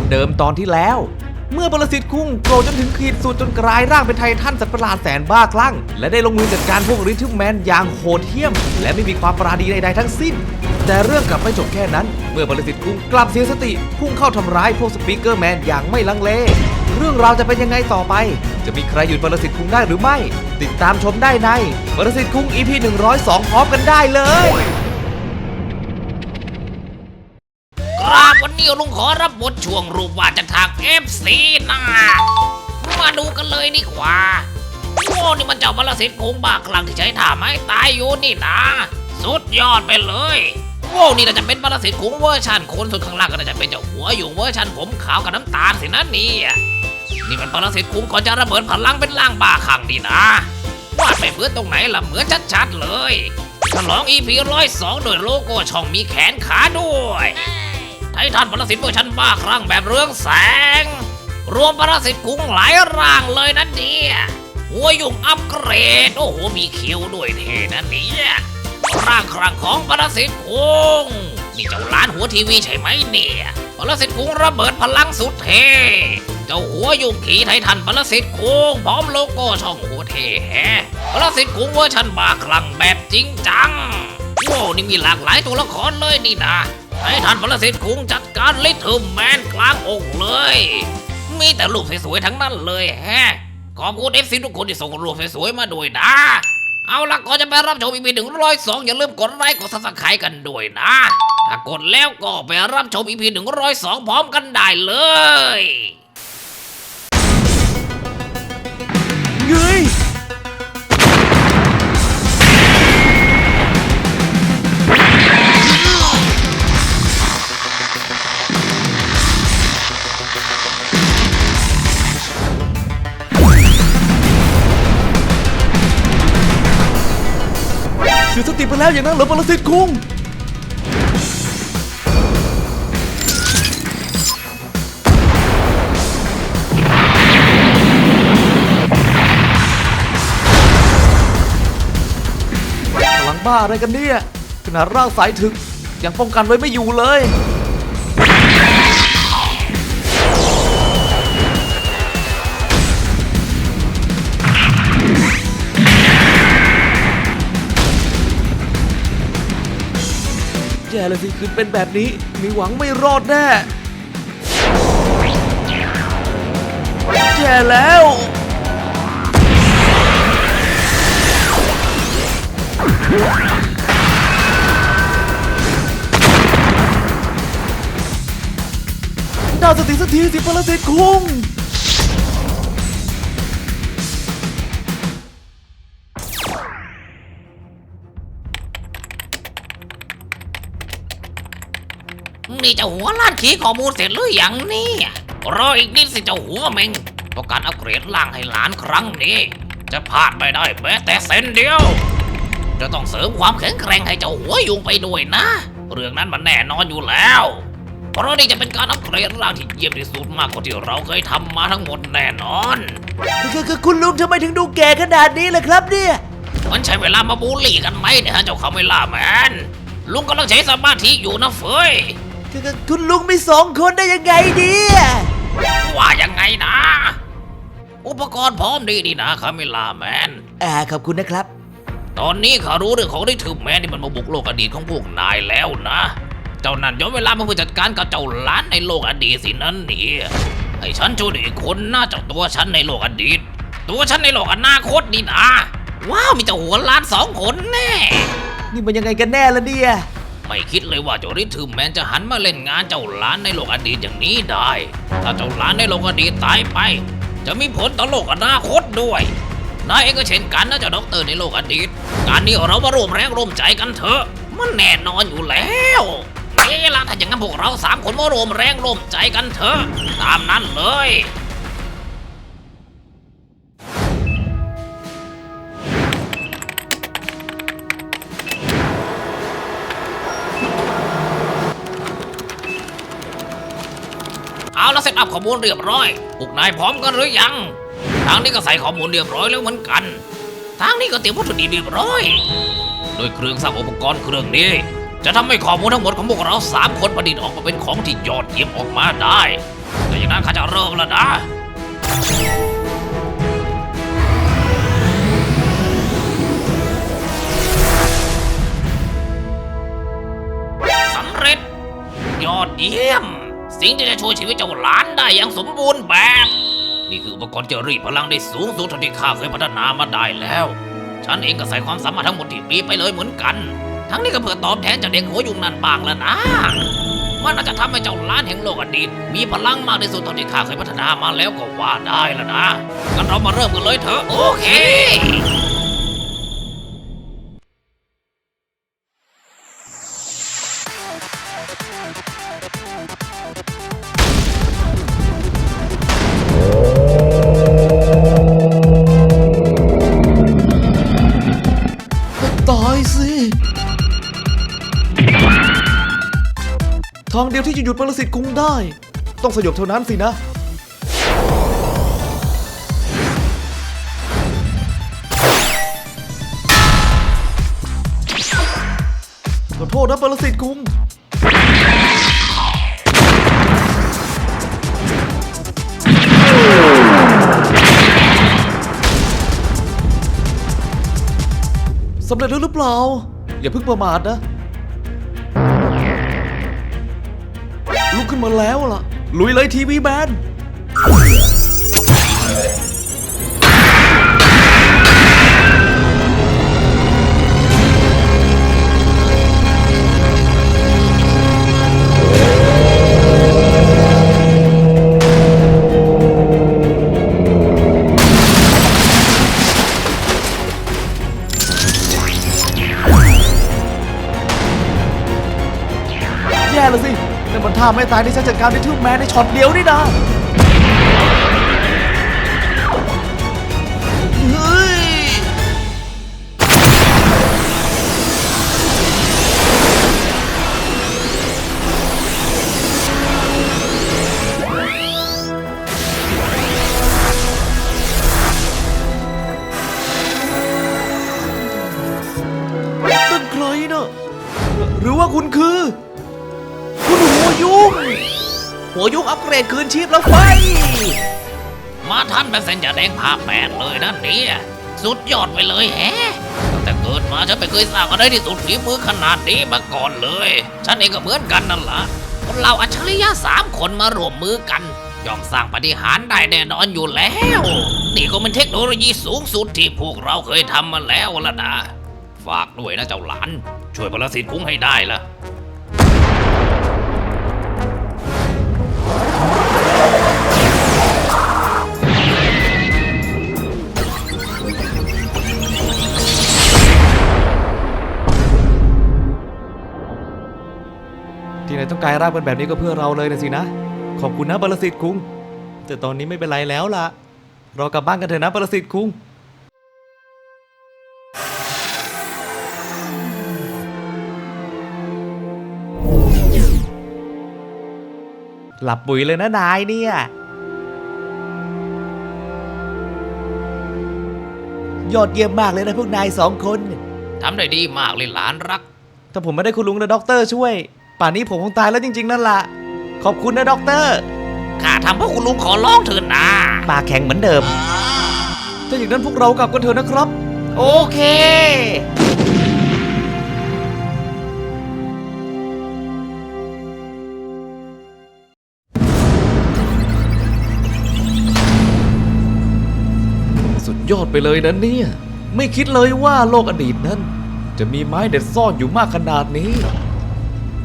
ามเดิมตอนที่แล้ว เมื่อปรสิตคุ้งโกรธจนถึงขีดสุดจนกลายร่างเป็นไททันสัตว์ประหลาดแสนบ้าคลั่ง และได้ลงมือจัดการพวกริทึมแมนอย่างโหดเหี้ยม และไม่มีความปราณีใดๆทั้งสิ้น แต่เรื่องกลับไม่จบแค่นั้น เมื่อปรสิตคุ้งกลับเสียสติพุ่งเข้าทำร้ายพวกสปีกเกอร์แมนอย่างไม่ลังเล เรื่องราวจะเป็นยังไงต่อไป จะมีใครหยุดปรสิตคุ้งได้หรือไม่ ติดตามชมได้ในปรสิตคุ้ง EP 102 พร้อมกันได้เลย วันนี้ลุงขอรับบทช่วงรูปวาดจากทาง FC นะมาดูกันเลยดีกว่าโอ้นี่มันเจ้าบาลสิทธิ์คงบ้าคลั่งที่ใช้ท่าไม้ตายอยู่นี่นะ สุดยอดไปเลยโอ้นี่น่าจะเป็นบาลสิทธิ์คงเวอร์ชันคนส่วนข้างล่างก็น่าจะเป็นเจ้าหัวอยู่เวอร์ชันผมขาวกับน้ำตาลสินะนี่นี่มันบาลสิทธิ์คงก่อนจะระเบิดพลังเป็นร่างบ้าคลังดีนะวาดไปเพื่อตรงไหนล่ะเหมือนชัดๆเลย ฉลอง EP ร้อยสองโดยโลโก้ช่องมีแขนขาด้วย ไททันปรสิตเวอร์ชันบ้าคลั่งแบบเรืองแสง รวมปรสิตกุ้งหลายร่างเลยนะเนี่ยหัวยุ่งอัปเกรด โอ้โห มีคิวด้วยเท่นะเนี่ยร่างครั้งของปรสิตกุ้งนี่เจ้าล้านหัวทีวีใช่ไหมเนี่ยปรสิตกุ้งระเบิดพลังสุดเทเจ้าหัวยุ่งขี่ไททันปรสิตกุ้งพร้อมโลโก้ช่องหัวเทแฮะปรสิตกุ้งเวอร์ชันบ้าคลั่งแบบจริงจังโว้นี่มีหลากหลายตัวละครเลยนี่นะ ให้ท่านพลสิทธิ์คุงจัดการลิทึมแมนกลางอกเลย มีแต่รูปสวยๆทั้งนั้นเลยแฮะขอบคุณเอฟซีทุกคนที่ส่งรูปสวยๆมาด้วยนะ เอาล่ะก่อนจะไปรับชมอีพีหนึ่งร้อยสองอย่าลืมกดไลค์กดซับสไครต์กันด้วยนะ ถ้ากดแล้วก็ไปรับชมอีพีหนึ่งร้อยสองพร้อมกันได้เลย เสียสติไปแล้วอย่างนั้นเหรอปรสิตคุงพลังบ้าอะไรกันเนี่ยขนาดร่างสายถึงยังป้องกันไว้ไม่อยู่เลย แย่เลยสิคืนเป็นแบบนี้ มีหวังไม่รอดแน่แย่แล้วน่าสติสักทีสิปรสิตคุง นี่เจ้าหัวล้านขีข้อมูลเสร็จหรือยังเนี่ยรออีกนิดสิเจ้าหัวเมงต้องการอัปเกรดร่างให้หลานครั้งนี้ จะพลาดไม่ได้แม้แต่เซนเดียว จะต้องเสริมความแข็งแกร่งให้เจ้าหัวยุงไปด้วยนะ เรื่องนั้นมันแน่นอนอยู่แล้ว เพราะนี่จะเป็นการอัปเกรดร่างที่เยี่ยมที่สุดมากกว่าที่เราเคยทำมาทั้งหมดแน่นอนคือคือคุณลุงทำไมถึงดูแก่ขนาดนี้ล่ะครับเนี่ยมันใช้เวลามาบูลลี่กันไหมเนี่ยฮะเจ้าคาเมล่าแมนลุงกำลังใช้สมาธิอยู่นะเฟย คือคือคุณลุงมีสองคนได้ยังไงเนี่ยว่ายังไงนะ อุปกรณ์พร้อมดีดีนะคาเมล่าแมนอ่าขอบคุณนะครับ ตอนนี้ข้ารู้เรื่องของได้ถึงแมนที่มันมาบุกโลกอดีตของพวกนายแล้วนะ เจ้านั่นย้อนเวลามาเพื่อจัดการกับเจ้าหล้านในโลกอดีตสินั่นนี่ให้ฉันช่วยอีกคนนะเจ้าตัวฉันในโลกอดีต ตัวฉันในโลกอนาคตนี่นะว้าวมีเจ้าหัวล้านสองคนแน่ นี่มันยังไงกันแน่ล่ะเนี่ย ไม่คิดเลยว่าเจ้าริทึมแมนจะหันมาเล่นงานเจ้าหลานในโลกอดีตอย่างนี้ได้ ถ้าเจ้าหลานในโลกอดีตตายไป จะมีผลต่อโลกอนาคตด้วยนายเองก็เช่นกันนะเจ้าด็อกเตอร์ในโลกอดีตการนี้เรามาร่วมแรงร่วมใจกันเถอะมันแน่นอนอยู่แล้วเอ๊ะล่ะถ้าอย่างนั้นพวกเราสามคนมาร่วมแรงร่วมใจกันเถอะตามนั้นเลย อัพข้อมูลเรียบร้อยพวกนายพร้อมกันหรือยัง ทางนี้ก็ใส่ข้อมูลเรียบร้อยแล้วเหมือนกัน ทางนี้ก็เตรียมวัตถุดิบเรียบร้อย โดยเครื่องสร้างอุปกรณ์เครื่องนี้ จะทำให้ข้อมูลทั้งหมดของพวกเราสามคนประดิษฐ์ออกมาเป็นของที่ยอดเยี่ยมออกมาได้แต่อย่างนั้นข้าจะเริ่มแล้วนะสำเร็จ ยอดเยี่ยม สิ่งที่จะช่วยชีวิตเจ้าหลานได้อย่างสมบูรณ์แบบ นี่คืออุปกรณ์ที่รีดพลังได้สูงสุดเท่าที่ข้าเคยพัฒนามาได้แล้ว ฉันเองก็ใส่ความสามารถทั้งหมดที่มีไปเลยเหมือนกัน ทั้งนี้ก็เพื่อตอบแทนเจากเด็กหัวยุงนั่นบางแล้วนะ มันอาจจะทำให้เจ้าล้านแห่งโลกอดีต มีพลังมากที่สุดเท่าที่ข้าเคยพัฒนามาแล้วก็ว่าได้แล้วนะงั้นเรามาเริ่มกันเลยเถอะโอเคางเดียวที่จะหยุดปรสิตกุ้งได้ ต้องสยบเท่านั้นสินะ ขอโทษนะปรสิตกุ้งสำเร็จแล้วหรือเปล่า อย่าเพิ่งประมาทนะ ขึ้นมาแล้วล่ะ ลุยเลยทีวีแมนแย่แล้วสิ นั่นมันท่าไม่ตายที่ฉันจัดการได้ทึ่แมนในช็อตเดียวนี่นะ หัวยุงอัปเกรดคืนชีพแล้วไฟมาทันแบบเส้นจะแดงผ่าแปดเลยนะเนี่ยสุดยอดไปเลยแฮะตั้งแต่เกิดมาฉันไม่เคยสร้างอะไรที่สุดฝีมือขนาดนี้มาก่อนเลย ฉันเองก็เหมือนกันนั่นแหละคนเราอัจฉริยะสามคนมารวมมือกันย่อมสร้างปฏิหารได้แน่นอนอยู่แล้ว นี่ก็เป็นเทคโนโลยีสูงสุดที่พวกเราเคยทำมาแล้วละนะ ฝากด้วยนะเจ้าหลาน ช่วยพลสิทธิ์คุ้งให้ได้ล่ะ ที่ไหนต้องกลายร่างเป็นแบบนี้ก็เพื่อเราเลยนะสินะ ขอบคุณนะปรสิตคุง แต่ตอนนี้ไม่เป็นไรแล้วล่ะ เรากลับบ้านกันเถอะนะปรสิตคุง หลับปุ๋ยเลยนะนายเนี่ย ยอดเยี่ยมมากเลยนะพวกนายสองคน ทำได้ดีมากเลยหลานรัก ถ้าผมไม่ได้คุณลุงและด็อกเตอร์ช่วย ป่านนี้ผมคงตายแล้วจริง ๆ นั่นละขอบคุณนะด็อกเตอร์ข้าทำเพราะคุณลุงขอร้องเถิดนะปากแข็งเหมือนเดิมถ้าอย่างนั้นพวกเรากลับกันเถอะนะครับ โอเค สุดยอดไปเลยนะเนี่ย ไม่คิดเลยว่าโลกอดีตนั้น จะมีไม้เด็ดซ่อนอยู่มากขนาดนี้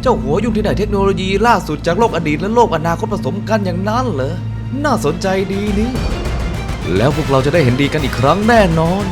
เจ้าหัวยุ่งที่ไหนเทคโนโลยีล่าสุดจากโลกอดีตและโลกอนาคตผสมกันอย่างนั้นเหรอ น่าสนใจดีนี่ แล้วพวกเราจะได้เห็นดีกันอีกครั้งแน่นอน